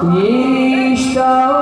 Ishtar.